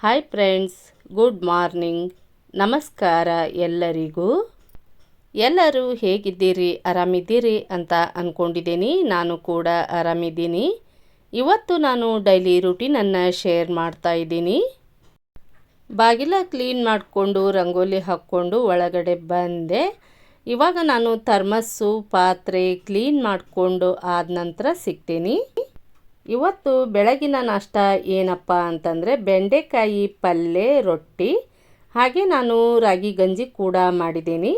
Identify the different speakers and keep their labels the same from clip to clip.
Speaker 1: Hi friends good morning ನಮಸ್ಕಾರ ಎಲ್ಲರಿಗೂ. ಎಲ್ಲರೂ ಹೇಗಿದ್ದೀರಿ? ಆರಾಮಿದ್ದೀರಿ ಅಂತ ಅಂದ್ಕೊಂಡಿದ್ದೀನಿ ನಾನು ಕೂಡ ಆರಾಮಿದ್ದೀನಿ. ಇವತ್ತು ನಾನು ಡೈಲಿ ರುಟೀನನ್ನು ಶೇರ್ ಮಾಡ್ತಾ ಇದ್ದೀನಿ. ಬಾಗಿಲ ಕ್ಲೀನ್ ಮಾಡಿಕೊಂಡು, ರಂಗೋಲಿ ಹಾಕ್ಕೊಂಡು ಒಳಗಡೆ ಬಂದೆ. ಇವಾಗ ನಾನು ಥರ್ಮಸ್ಸು ಪಾತ್ರೆ ಕ್ಲೀನ್ ಮಾಡಿಕೊಂಡು ಆದ ನಂತರ ಸಿಗ್ತೀನಿ. ಇವತ್ತು ಬೆಳಗಿನ ನಾಷ್ಟ ಏನಪ್ಪ ಅಂತಂದರೆ ಬೆಂಡೆಕಾಯಿ ಪಲ್ಯ ರೊಟ್ಟಿ. ಹಾಗೆ ನಾನು ರಾಗಿ ಗಂಜಿ ಕೂಡ ಮಾಡಿದ್ದೀನಿ.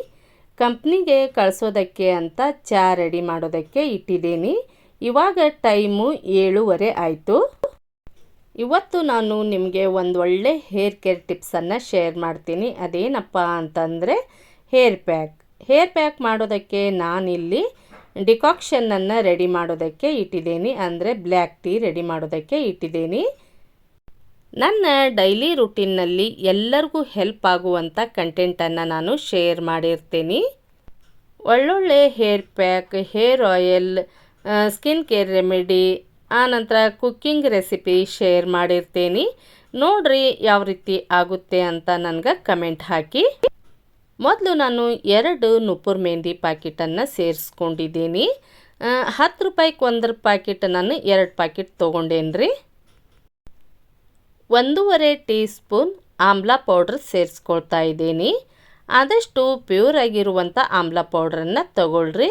Speaker 1: ಕಂಪ್ನಿಗೆ ಕಳಿಸೋದಕ್ಕೆ ಅಂತ ಚಾ ರೆಡಿ ಮಾಡೋದಕ್ಕೆ ಇಟ್ಟಿದ್ದೀನಿ. ಇವಾಗ ಟೈಮು ಏಳುವರೆ ಆಯಿತು. ಇವತ್ತು ನಾನು ನಿಮಗೆ ಒಂದು ಒಳ್ಳೆ ಹೇರ್ ಕೇರ್ ಟಿಪ್ಸನ್ನು ಶೇರ್ ಮಾಡ್ತೀನಿ. ಅದೇನಪ್ಪ ಅಂತಂದರೆ ಹೇರ್ ಪ್ಯಾಕ್. ಹೇರ್ ಪ್ಯಾಕ್ ಮಾಡೋದಕ್ಕೆ ನಾನಿಲ್ಲಿ ಡಿಕಾಕ್ಷನನ್ನು ರೆಡಿ ಮಾಡೋದಕ್ಕೆ ಇಟ್ಟಿದ್ದೀನಿ. ಅಂದರೆ ಬ್ಲ್ಯಾಕ್ ಟೀ ರೆಡಿ ಮಾಡೋದಕ್ಕೆ ಇಟ್ಟಿದ್ದೀನಿ. ನನ್ನ ಡೈಲಿ ರುಟೀನ್ನಲ್ಲಿ ಎಲ್ಲರಿಗೂ ಹೆಲ್ಪ್ ಆಗುವಂಥ ಕಂಟೆಂಟನ್ನು ನಾನು ಶೇರ್ ಮಾಡಿರ್ತೀನಿ. ಒಳ್ಳೊಳ್ಳೆ hair pack, hair oil skin care remedy ಆನಂತರ ಕುಕ್ಕಿಂಗ್ ರೆಸಿಪಿ ಶೇರ್ ಮಾಡಿರ್ತೀನಿ. ನೋಡ್ರಿ ಯಾವ ರೀತಿ ಆಗುತ್ತೆ ಅಂತ ನನಗೆ ಕಮೆಂಟ್ ಹಾಕಿ. ಮೊದಲು ನಾನು ಎರಡು ನುಪ್ಪುರ್ ಮೆಹಂದಿ ಪ್ಯಾಕೆಟನ್ನು ಸೇರಿಸ್ಕೊಂಡಿದ್ದೀನಿ. ಹತ್ತು ರೂಪಾಯಿಗೆ ಒಂದರ ಪ್ಯಾಕೆಟ್ ನಾನು ಎರಡು ಪ್ಯಾಕೆಟ್ ತೊಗೊಂಡೇನ್ರಿ? ಒಂದೂವರೆ ಟೀ ಸ್ಪೂನ್ ಆಮ್ಲ ಪೌಡ್ರ್ ಸೇರಿಸ್ಕೊಳ್ತಾ ಇದ್ದೀನಿ. ಆದಷ್ಟು ಪ್ಯೂರ್ ಆಗಿರುವಂಥ ಆಮ್ಲ ಪೌಡ್ರನ್ನು ತಗೊಳ್ರಿ.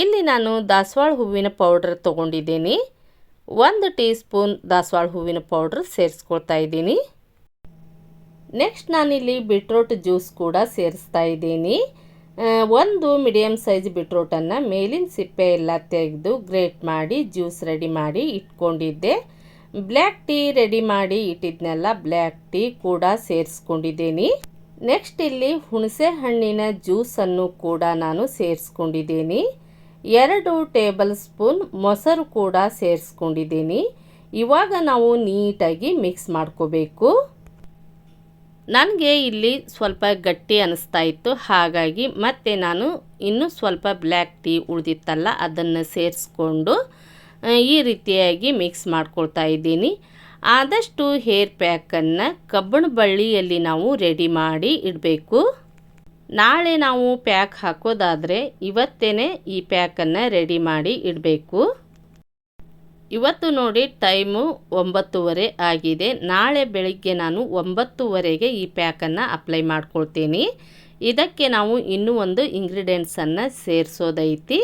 Speaker 1: ಇಲ್ಲಿ ನಾನು ದಾಸವಾಳ ಹೂವಿನ ಪೌಡ್ರ್ ತೊಗೊಂಡಿದ್ದೀನಿ. ಒಂದು ಟೀ ಸ್ಪೂನ್ ದಾಸವಾಳ ಹೂವಿನ ಪೌಡ್ರ್ ಸೇರಿಸ್ಕೊಳ್ತಾ ಇದ್ದೀನಿ. ನೆಕ್ಸ್ಟ್ ನಾನಿಲ್ಲಿ ಬಿಟ್ರೋಟ್ ಜ್ಯೂಸ್ ಕೂಡ ಸೇರಿಸ್ತಾ ಇದ್ದೀನಿ. ಒಂದು ಮೀಡಿಯಮ್ ಸೈಜ್ ಬಿಟ್ರೋಟನ್ನು ಮೇಲಿನ ಸಿಪ್ಪೆ ಎಲ್ಲ ತೆಗೆದು ಗ್ರೇಟ್ ಮಾಡಿ ಜ್ಯೂಸ್ ರೆಡಿ ಮಾಡಿ ಇಟ್ಕೊಂಡಿದ್ದೆ. ಬ್ಲ್ಯಾಕ್ ಟೀ ರೆಡಿ ಮಾಡಿ ಇಟ್ಟಿದ್ನೆಲ್ಲ ಬ್ಲ್ಯಾಕ್ ಟೀ ಕೂಡ ಸೇರಿಸ್ಕೊಂಡಿದ್ದೀನಿ. ನೆಕ್ಸ್ಟ್ ಇಲ್ಲಿ ಹುಣಸೆ ಹಣ್ಣಿನ ಜ್ಯೂಸನ್ನು ಕೂಡ ನಾನು ಸೇರಿಸ್ಕೊಂಡಿದ್ದೀನಿ. ಎರಡು ಟೇಬಲ್ ಸ್ಪೂನ್ ಮೊಸರು ಕೂಡ ಸೇರಿಸ್ಕೊಂಡಿದ್ದೀನಿ. ಇವಾಗ ನಾವು ನೀಟಾಗಿ ಮಿಕ್ಸ್ ಮಾಡ್ಕೋಬೇಕು. ನನಗೆ ಇಲ್ಲಿ ಸ್ವಲ್ಪ ಗಟ್ಟಿ ಅನಿಸ್ತಾ ಇತ್ತು. ಹಾಗಾಗಿ ಮತ್ತೆ ನಾನು ಇನ್ನೂ ಸ್ವಲ್ಪ ಬ್ಲ್ಯಾಕ್ ಟೀ ಉಳಿದಿತ್ತಲ್ಲ, ಅದನ್ನು ಸೇರಿಸ್ಕೊಂಡು ಈ ರೀತಿಯಾಗಿ ಮಿಕ್ಸ್ ಮಾಡ್ಕೊಳ್ತಾ ಇದ್ದೀನಿ. ಆದಷ್ಟು ಹೇರ್ ಪ್ಯಾಕನ್ನು ಕಬ್ಬಣ ಬಳ್ಳಿಯಲ್ಲಿ ನಾವು ರೆಡಿ ಮಾಡಿ ಇಡಬೇಕು. ನಾಳೆ ನಾವು ಪ್ಯಾಕ್ ಹಾಕೋದಾದರೆ ಇವತ್ತೇ ಈ ಪ್ಯಾಕನ್ನು ರೆಡಿ ಮಾಡಿ ಇಡಬೇಕು. ಇವತ್ತು ನೋಡಿ ಟೈಮು ಒಂಬತ್ತುವರೆ ಆಗಿದೆ. ನಾಳೆ ಬೆಳಿಗ್ಗೆ ನಾನು ಒಂಬತ್ತುವರೆಗೆ ಈ ಪ್ಯಾಕನ್ನು ಅಪ್ಲೈ ಮಾಡ್ಕೊಳ್ತೀನಿ. ಇದಕ್ಕೆ ನಾವು ಇನ್ನೂ ಒಂದು ಇಂಗ್ರೀಡಿಯೆಂಟ್ಸನ್ನು ಸೇರಿಸೋದೈತಿ.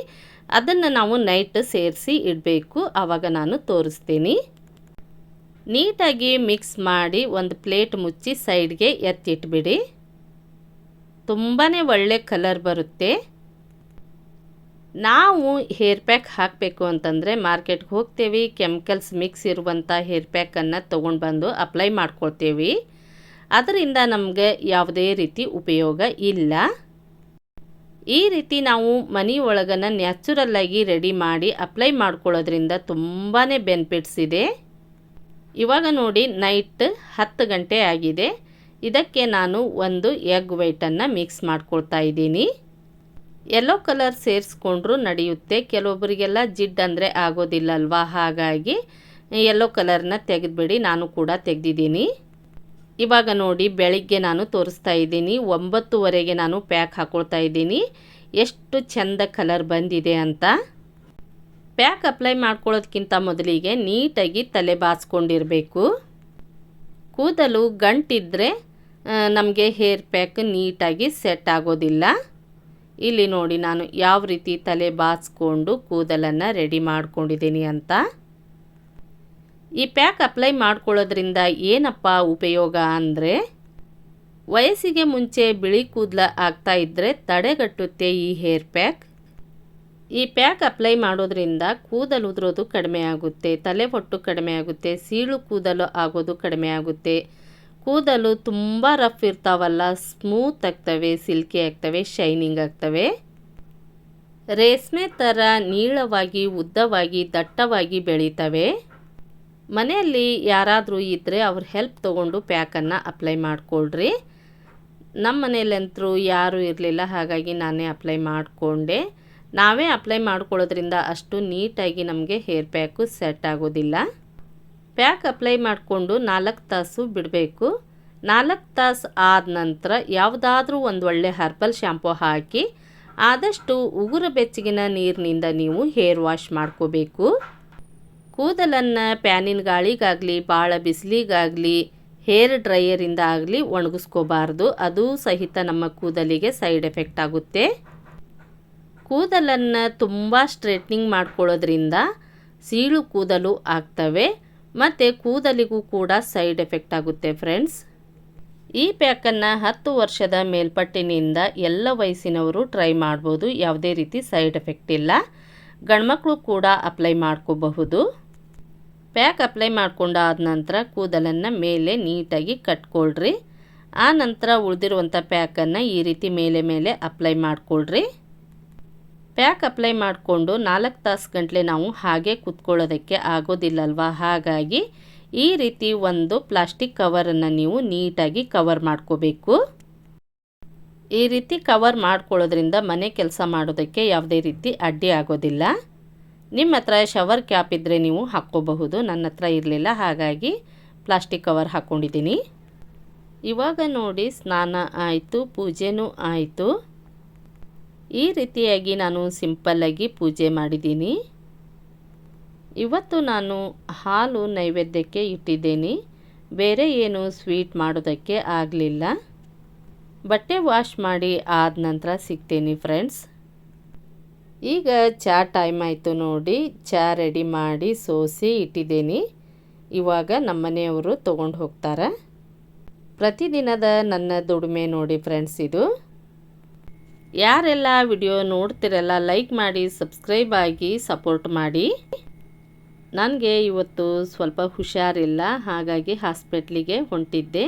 Speaker 1: ಅದನ್ನು ನಾವು ನೈಟ್ ಸೇರಿಸಿ ಇಡಬೇಕು. ಆವಾಗ ನಾನು ತೋರಿಸ್ತೀನಿ. ನೀಟಾಗಿ ಮಿಕ್ಸ್ ಮಾಡಿ ಒಂದು ಪ್ಲೇಟ್ ಮುಚ್ಚಿ ಸೈಡ್ಗೆ ಎತ್ತಿಟ್ಬಿಡಿ. ತುಂಬಾ ಒಳ್ಳೆ ಕಲರ್ ಬರುತ್ತೆ. ನಾವು ಹೇರ್ ಪ್ಯಾಕ್ ಹಾಕಬೇಕು ಅಂತಂದರೆ ಮಾರ್ಕೆಟ್ಗೆ ಹೋಗ್ತೇವೆ, ಕೆಮಿಕಲ್ಸ್ ಮಿಕ್ಸ್ ಇರುವಂಥ ಹೇರ್ ಪ್ಯಾಕನ್ನು ತೊಗೊಂಡು ಬಂದು ಅಪ್ಲೈ ಮಾಡ್ಕೊಳ್ತೇವೆ. ಅದರಿಂದ ನಮಗೆ ಯಾವುದೇ ರೀತಿ ಉಪಯೋಗ ಇಲ್ಲ. ಈ ರೀತಿ ನಾವು ಮನೆ ಒಳಗನ್ನು ನ್ಯಾಚುರಲ್ಲಾಗಿ ರೆಡಿ ಮಾಡಿ ಅಪ್ಲೈ ಮಾಡ್ಕೊಳ್ಳೋದ್ರಿಂದ ತುಂಬಾ ಬೆನಿಫಿಟ್ಸ್ ಇದೆ. ಇವಾಗ ನೋಡಿ ನೈಟ್ ಹತ್ತು ಗಂಟೆ ಆಗಿದೆ. ಇದಕ್ಕೆ ನಾನು ಒಂದು ಎಗ್ ವೈಟನ್ನು ಮಿಕ್ಸ್ ಮಾಡ್ಕೊಳ್ತಾ ಇದ್ದೀನಿ. ಯೆಲ್ಲೋ ಕಲರ್ ಸೇರಿಸ್ಕೊಂಡ್ರೂ ನಡೆಯುತ್ತೆ. ಕೆಲವೊಬ್ಬರಿಗೆಲ್ಲ ಜಿಡ್ ಅಂದರೆ ಆಗೋದಿಲ್ಲ ಅಲ್ವಾ ಹಾಗಾಗಿ ಯೆಲ್ಲೋ ಕಲರ್ನ ತೆಗೆದುಬಿಡಿ, ನಾನು ಕೂಡ ತೆಗೆದಿದ್ದೀನಿ. ಇವಾಗ ನೋಡಿ, ಬೆಳಿಗ್ಗೆ ನಾನು ತೋರಿಸ್ತಾ ಇದ್ದೀನಿ. ಒಂಬತ್ತುವರೆಗೆ ನಾನು ಪ್ಯಾಕ್ ಹಾಕ್ಕೊಳ್ತಾ ಇದ್ದೀನಿ. ಎಷ್ಟು ಚೆಂದ ಕಲರ್ ಬಂದಿದೆ ಅಂತ. ಪ್ಯಾಕ್ ಅಪ್ಲೈ ಮಾಡ್ಕೊಳ್ಳೋದಕ್ಕಿಂತ ಮೊದಲಿಗೆ ನೀಟಾಗಿ ತಲೆ ಬಾಸ್ಕೊಂಡಿರಬೇಕು. ಕೂದಲು ಗಂಟಿದ್ರೆ ನಮಗೆ ಹೇರ್ ಪ್ಯಾಕ್ ನೀಟಾಗಿ ಸೆಟ್ ಆಗೋದಿಲ್ಲ. ಇಲ್ಲಿ ನೋಡಿ ನಾನು ಯಾವ ರೀತಿ ತಲೆ ಬಾಚ್ಕೊಂಡು ಕೂದಲನ್ನು ರೆಡಿ ಮಾಡ್ಕೊಂಡಿದ್ದೀನಿ ಅಂತ. ಈ ಪ್ಯಾಕ್ ಅಪ್ಲೈ ಮಾಡ್ಕೊಳ್ಳೋದ್ರಿಂದ ಏನಪ್ಪ ಉಪಯೋಗ ಅಂದರೆ, ವಯಸ್ಸಿಗೆ ಮುಂಚೆ ಬಿಳಿ ಕೂದಲ ಆಗ್ತಾ ಇದ್ದರೆ ತಡೆಗಟ್ಟುತ್ತೆ ಈ ಹೇರ್ ಪ್ಯಾಕ್. ಈ ಪ್ಯಾಕ್ ಅಪ್ಲೈ ಮಾಡೋದ್ರಿಂದ ಕೂದಲು ಉದುರೋದು ಕಡಿಮೆ ಆಗುತ್ತೆ, ತಲೆ ಹೊಟ್ಟು ಕಡಿಮೆ ಆಗುತ್ತೆ, ಸೀಳು ಕೂದಲು ಆಗೋದು ಕಡಿಮೆ ಆಗುತ್ತೆ. ಕೂದಲು ತುಂಬ ರಫ್ ಇರ್ತಾವಲ್ಲ ಸ್ಮೂತ್ ಆಗ್ತವೆ ಸಿಲ್ಕಿ ಆಗ್ತವೆ ಶೈನಿಂಗ್ ಆಗ್ತವೆ. ರೇಷ್ಮೆ ಥರ ನೀಳವಾಗಿ, ಉದ್ದವಾಗಿ, ದಟ್ಟವಾಗಿ ಬೆಳೀತವೆ. ಮನೆಯಲ್ಲಿ ಯಾರಾದರೂ ಇದ್ದರೆ ಅವ್ರ ಹೆಲ್ಪ್ ತೊಗೊಂಡು ಪ್ಯಾಕನ್ನು ಅಪ್ಲೈ ಮಾಡಿಕೊಳ್ರಿ. ನಮ್ಮ ಮನೆಯಲ್ಲಂತರೂ ಯಾರೂ ಇರಲಿಲ್ಲ, ಹಾಗಾಗಿ ನಾನೇ ಅಪ್ಲೈ ಮಾಡಿಕೊಂಡೆ. ನಾವೇ ಅಪ್ಲೈ ಮಾಡ್ಕೊಳ್ಳೋದ್ರಿಂದ ಅಷ್ಟು ನೀಟಾಗಿ ನಮಗೆ ಹೇರ್ ಪ್ಯಾಕು ಸೆಟ್ ಆಗೋದಿಲ್ಲ. ಪ್ಯಾಕ್ ಅಪ್ಲೈ ಮಾಡಿಕೊಂಡು ನಾಲ್ಕು ತಾಸು ಬಿಡಬೇಕು. ನಾಲ್ಕು ತಾಸು ಆದ ನಂತರ ಯಾವುದಾದ್ರೂ ಒಂದು ಒಳ್ಳೆ ಹರ್ಬಲ್ ಶ್ಯಾಂಪು ಹಾಕಿ, ಆದಷ್ಟು ಉಗುರು ಬೆಚ್ಚಗಿನ ನೀರಿನಿಂದ ನೀವು ಹೇರ್ ವಾಶ್ ಮಾಡ್ಕೋಬೇಕು. ಕೂದಲನ್ನು ಪ್ಯಾನಿನ ಗಾಳಿಗಾಗಲಿ ಭಾಳ ಬಿಸಿಲಿಗಾಗಲಿ, ಹೇರ್ ಡ್ರೈಯರಿಂದ ಆಗಲಿ ಒಣಗಿಸ್ಕೋಬಾರ್ದು. ಅದು ಸಹಿತ ನಮ್ಮ ಕೂದಲಿಗೆ ಸೈಡ್ ಎಫೆಕ್ಟ್ ಆಗುತ್ತೆ. ಕೂದಲನ್ನು ತುಂಬ ಸ್ಟ್ರೇಟ್ನಿಂಗ್ ಮಾಡ್ಕೊಳ್ಳೋದ್ರಿಂದ ಸೀಳು ಕೂದಲು ಆಗ್ತವೆ. ಮತ್ತು ಕೂದಲಿಗೂ ಕೂಡ ಸೈಡ್ ಎಫೆಕ್ಟ್ ಆಗುತ್ತೆ ಫ್ರೆಂಡ್ಸ್. ಈ ಪ್ಯಾಕನ್ನು ಹತ್ತು ವರ್ಷದ ಮೇಲ್ಪಟ್ಟಿನಿಂದ ಎಲ್ಲ ವಯಸ್ಸಿನವರು ಟ್ರೈ ಮಾಡ್ಬೋದು, ಯಾವುದೇ ರೀತಿ ಸೈಡ್ ಎಫೆಕ್ಟ್ ಇಲ್ಲ. ಗಂಡ್ಮಕ್ಳು ಕೂಡ ಅಪ್ಲೈ ಮಾಡ್ಕೋಬಹುದು. ಪ್ಯಾಕ್ ಅಪ್ಲೈ ಮಾಡ್ಕೊಂಡಾದ ನಂತರ ಕೂದಲನ್ನು ಮೇಲೆ ನೀಟಾಗಿ ಕಟ್ಕೊಳ್ರಿ. ಆ ನಂತರ ಉಳಿದಿರುವಂಥ ಪ್ಯಾಕನ್ನು ಈ ರೀತಿ ಮೇಲೆ ಮೇಲೆ ಅಪ್ಲೈ ಮಾಡ್ಕೊಳ್ರಿ. ಪ್ಯಾಕ್ ಅಪ್ಲೈ ಮಾಡಿಕೊಂಡು ನಾಲ್ಕು ತಾಸು ಗಂಟಲೆ ನಾವು ಹಾಗೆ ಕೂತ್ಕೊಳ್ಳೋದಕ್ಕೆ ಆಗೋದಿಲ್ಲಲ್ವಾ? ಹಾಗಾಗಿ ಈ ರೀತಿ ಒಂದು ಪ್ಲಾಸ್ಟಿಕ್ ಕವರನ್ನು ನೀವು ನೀಟಾಗಿ ಕವರ್ ಮಾಡ್ಕೋಬೇಕು. ಈ ರೀತಿ ಕವರ್ ಮಾಡ್ಕೊಳ್ಳೋದ್ರಿಂದ ಮನೆ ಕೆಲಸ ಮಾಡೋದಕ್ಕೆ ಯಾವುದೇ ರೀತಿ ಅಡ್ಡಿ ಆಗೋದಿಲ್ಲ. ನಿಮ್ಮ ಹತ್ರ ಶವರ್ ಕ್ಯಾಪ್ ಇದ್ದರೆ ನೀವು ಹಾಕ್ಕೋಬಹುದು, ನನ್ನ ಹತ್ರ ಇರಲಿಲ್ಲ, ಹಾಗಾಗಿ ಪ್ಲಾಸ್ಟಿಕ್ ಕವರ್ ಹಾಕ್ಕೊಂಡಿದ್ದೀನಿ. ಇವಾಗ ನೋಡಿ, ಸ್ನಾನ ಆಯಿತು, ಪೂಜೆನೂ ಆಯಿತು. ಈ ರೀತಿಯಾಗಿ ನಾನು ಸಿಂಪಲ್ಲಾಗಿ ಪೂಜೆ ಮಾಡಿದ್ದೀನಿ. ಇವತ್ತು ನಾನು ಹಾಲು ನೈವೇದ್ಯಕ್ಕೆ ಇಟ್ಟಿದ್ದೀನಿ. ಬೇರೆ ಏನು ಸ್ವೀಟ್ ಮಾಡೋದಕ್ಕೆ ಆಗಲಿಲ್ಲ. ಬಟ್ಟೆ ವಾಶ್ ಮಾಡಿ ಆದ ನಂತರ ಸಿಗ್ತೀನಿ ಫ್ರೆಂಡ್ಸ್. ಈಗ ಚಹಾ ಟೈಮ್ ಆಯಿತು ನೋಡಿ, ಚಹಾ ರೆಡಿ ಮಾಡಿ ಸೋಸಿ ಇಟ್ಟಿದ್ದೀನಿ. ಇವಾಗ ನಮ್ಮನೆಯವರು ತೊಗೊಂಡು ಹೋಗ್ತಾರೆ. ಪ್ರತಿದಿನದ ನನ್ನ ದುಡಿಮೆ ನೋಡಿ ಫ್ರೆಂಡ್ಸ್ ಇದು. ಯಾರೆಲ್ಲ ವಿಡಿಯೋ ನೋಡ್ತಿರಲ್ಲ ಲೈಕ್ ಮಾಡಿ ಸಬ್ಸ್ಕ್ರೈಬ್ ಆಗಿ ಸಪೋರ್ಟ್ ಮಾಡಿ. ನನಗೆ ಇವತ್ತು ಸ್ವಲ್ಪ ಹುಷಾರಿಲ್ಲ, ಹಾಗಾಗಿ ಹಾಸ್ಪಿಟ್ಲಿಗೆ ಹೊಂಟಿದ್ದೆ.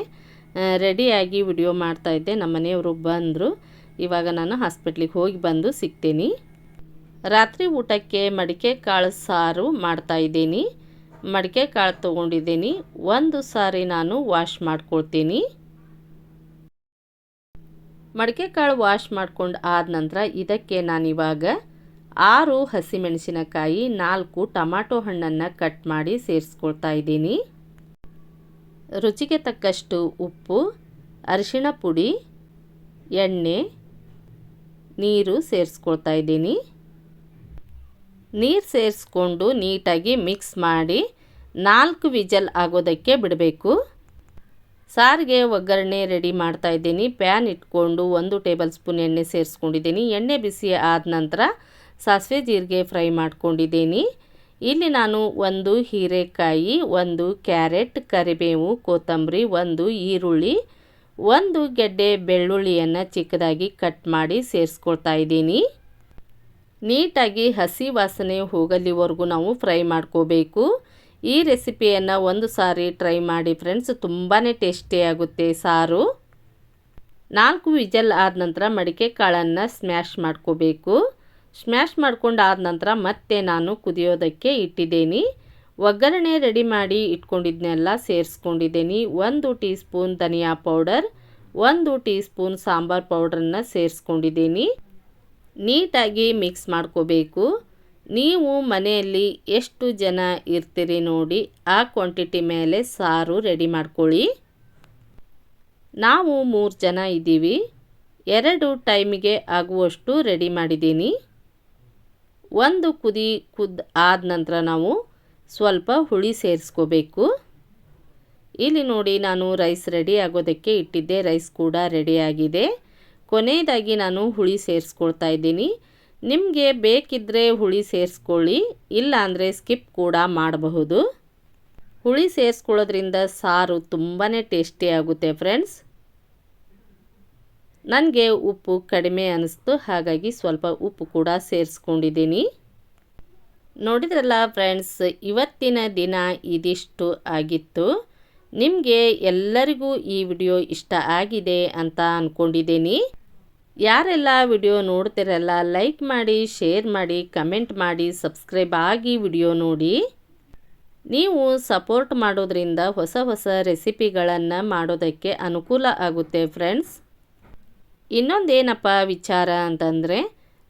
Speaker 1: ರೆಡಿಯಾಗಿ ವಿಡಿಯೋ ಮಾಡ್ತಾಯಿದ್ದೆ ನಮ್ಮ ಮನೆಯವರು ಬಂದರು. ಇವಾಗ ನಾನು ಹಾಸ್ಪಿಟ್ಲಿಗೆ ಹೋಗಿ ಬಂದು ಸಿಗ್ತೀನಿ. ರಾತ್ರಿ ಊಟಕ್ಕೆ ಮಡಿಕೆ ಕಾಳು ಸಾರು ಮಾಡ್ತಾಯಿದ್ದೀನಿ ಮಡಿಕೆ ಕಾಳು ತೊಗೊಂಡಿದ್ದೀನಿ. ಒಂದು ಸಾರಿ ನಾನು ವಾಶ್ ಮಾಡ್ಕೊಳ್ತೀನಿ. ಮಡಿಕೆ ಕಾಳು ವಾಶ್ ಮಾಡ್ಕೊಂಡು ಆದ ನಂತರ ಇದಕ್ಕೆ ನಾನಿವಾಗ ಆರು ಹಸಿಮೆಣಸಿನಕಾಯಿ, ನಾಲ್ಕು ಟೊಮಾಟೊ ಹಣ್ಣನ್ನು ಕಟ್ ಮಾಡಿ ಸೇರಿಸ್ಕೊಳ್ತಾ ಇದ್ದೀನಿ. ರುಚಿಗೆ ತಕ್ಕಷ್ಟು ಉಪ್ಪು, ಅರಿಶಿಣ ಪುಡಿ, ಎಣ್ಣೆ, ನೀರು ಸೇರಿಸ್ಕೊಳ್ತಾ ಇದ್ದೀನಿ. ನೀರು ಸೇರಿಸ್ಕೊಂಡು ನೀಟಾಗಿ ಮಿಕ್ಸ್ ಮಾಡಿ ನಾಲ್ಕು ವಿಜಲ್ ಆಗೋದಕ್ಕೆ ಬಿಡಬೇಕು. ಸಾರಿಗೆ ಒಗ್ಗರಣೆ ರೆಡಿ ಮಾಡ್ತಾ ಇದ್ದೀನಿ. ಪ್ಯಾನ್ ಇಟ್ಕೊಂಡು ಒಂದು ಟೇಬಲ್ ಸ್ಪೂನ್ ಎಣ್ಣೆ ಸೇರಿಸ್ಕೊಂಡಿದ್ದೀನಿ. ಎಣ್ಣೆ ಬಿಸಿ ಆದ ನಂತರ ಸಾಸಿವೆ ಜೀರಿಗೆ ಫ್ರೈ ಮಾಡ್ಕೊಂಡಿದ್ದೀನಿ. ಇಲ್ಲಿ ನಾನು ಒಂದು ಹೀರೆಕಾಯಿ, ಒಂದು ಕ್ಯಾರೆಟ್, ಕರಿಬೇವು, ಕೊತ್ತಂಬರಿ, ಒಂದು ಈರುಳ್ಳಿ, ಒಂದು ಗೆಡ್ಡೆ ಬೆಳ್ಳುಳ್ಳಿಯನ್ನು ಚಿಕ್ಕದಾಗಿ ಕಟ್ ಮಾಡಿ ಸೇರಿಸ್ಕೊಳ್ತಾ ಇದ್ದೀನಿ. ನೀಟಾಗಿ ಹಸಿ ವಾಸನೆ ಹೋಗಲಿವರೆಗೂ ನಾವು ಫ್ರೈ ಮಾಡ್ಕೋಬೇಕು. ಈ ರೆಸಿಪಿಯನ್ನು ಒಂದು ಸಾರಿ ಟ್ರೈ ಮಾಡಿ ಫ್ರೆಂಡ್ಸ್ ತುಂಬಾ ಟೇಸ್ಟಿಯಾಗುತ್ತೆ ಸಾರು. ನಾಲ್ಕು ವಿಜಲ್ ಆದ ನಂತರ ಮಡಿಕೆ ಕಾಳನ್ನು ಸ್ಮ್ಯಾಶ್ ಮಾಡ್ಕೋಬೇಕು. ಸ್ಮ್ಯಾಶ್ ಮಾಡ್ಕೊಂಡು ಆದ ನಂತರ ಮತ್ತೆ ನಾನು ಕುದಿಯೋದಕ್ಕೆ ಇಟ್ಟಿದ್ದೀನಿ. ಒಗ್ಗರಣೆ ರೆಡಿ ಮಾಡಿ ಇಟ್ಕೊಂಡಿದ್ದನ್ನೆಲ್ಲ ಸೇರಿಸ್ಕೊಂಡಿದ್ದೀನಿ. ಒಂದು ಟೀ ಸ್ಪೂನ್ ಧನಿಯಾ ಪೌಡರ್, ಒಂದು ಟೀ ಸ್ಪೂನ್ ಸಾಂಬಾರ್ ಪೌಡ್ರನ್ನು ಸೇರಿಸ್ಕೊಂಡಿದ್ದೀನಿ. ನೀಟಾಗಿ ಮಿಕ್ಸ್ ಮಾಡ್ಕೋಬೇಕು. ನೀವು ಮನೆಯಲ್ಲಿ ಎಷ್ಟು ಜನ ಇರ್ತೀರಿ ನೋಡಿ ಆ ಕ್ವಾಂಟಿಟಿ ಮೇಲೆ ಸಾರು ರೆಡಿ ಮಾಡ್ಕೊಳ್ಳಿ. ನಾವು ಮೂರು ಜನ ಇದ್ದೀವಿ. ಎರಡು ಟೈಮಿಗೆ ಆಗುವಷ್ಟು ರೆಡಿ ಮಾಡಿದ್ದೀನಿ. ಒಂದು ಕುದಿ ಕುದ್ ಆದ ನಂತರ ನಾವು ಸ್ವಲ್ಪ ಹುಳಿ ಸೇರಿಸ್ಕೋಬೇಕು. ಇಲ್ಲಿ ನೋಡಿ ನಾನು ರೈಸ್ ರೆಡಿ ಆಗೋದಕ್ಕೆ ಇಟ್ಟಿದ್ದೆ. ರೈಸ್ ಕೂಡ ರೆಡಿಯಾಗಿದೆ ಕೊನೆಯದಾಗಿ ನಾನು ಹುಳಿ ಸೇರಿಸ್ಕೊಳ್ತಾ ಇದ್ದೀನಿ. ನಿಮಗೆ ಬೇಕಿದ್ದರೆ ಹುಳಿ ಸೇರಿಸ್ಕೊಳ್ಳಿ, ಇಲ್ಲಾಂದರೆ ಸ್ಕಿಪ್ ಕೂಡ ಮಾಡಬಹುದು. ಹುಳಿ ಸೇರಿಸ್ಕೊಳ್ಳೋದ್ರಿಂದ ಸಾರು ತುಂಬಾ ಟೇಸ್ಟಿ ಆಗುತ್ತೆ ಫ್ರೆಂಡ್ಸ್. ನನಗೆ ಉಪ್ಪು ಕಡಿಮೆ ಅನ್ನಿಸ್ತು ಹಾಗಾಗಿ ಸ್ವಲ್ಪ ಉಪ್ಪು ಕೂಡ ಸೇರಿಸ್ಕೊಂಡಿದ್ದೀನಿ. ನೋಡಿದ್ರಲ್ಲ ಫ್ರೆಂಡ್ಸ್, ಇವತ್ತಿನ ದಿನ ಇದಿಷ್ಟು ಆಗಿತ್ತು. ನಿಮಗೆ ಎಲ್ಲರಿಗೂ ಈ ವಿಡಿಯೋ ಇಷ್ಟ ಆಗಿದೆ ಅಂತ ಅಂದ್ಕೊಂಡಿದ್ದೀನಿ ಯಾರೆಲ್ಲ ವಿಡಿಯೋ ನೋಡ್ತಿರಲ್ಲ ಲೈಕ್ ಮಾಡಿ ಶೇರ್ ಮಾಡಿ ಕಮೆಂಟ್ ಮಾಡಿ ಸಬ್ಸ್ಕ್ರೈಬ್ ಆಗಿ ವಿಡಿಯೋ ನೋಡಿ. ನೀವು ಸಪೋರ್ಟ್ ಮಾಡೋದ್ರಿಂದ ಹೊಸ ಹೊಸ ರೆಸಿಪಿಗಳನ್ನು ಮಾಡೋದಕ್ಕೆ ಅನುಕೂಲ ಆಗುತ್ತೆ ಫ್ರೆಂಡ್ಸ್ ಇನ್ನೊಂದೇನಪ್ಪ ವಿಚಾರ ಅಂತಂದರೆ,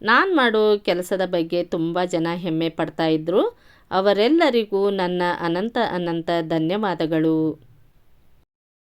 Speaker 1: ನಾನು ಮಾಡೋ ಕೆಲಸದ ಬಗ್ಗೆ ತುಂಬ ಜನ ಹೆಮ್ಮೆ ಪಡ್ತಾಯಿದ್ರು ಅವರೆಲ್ಲರಿಗೂ ನನ್ನ ಅನಂತ ಅನಂತ ಧನ್ಯವಾದಗಳು.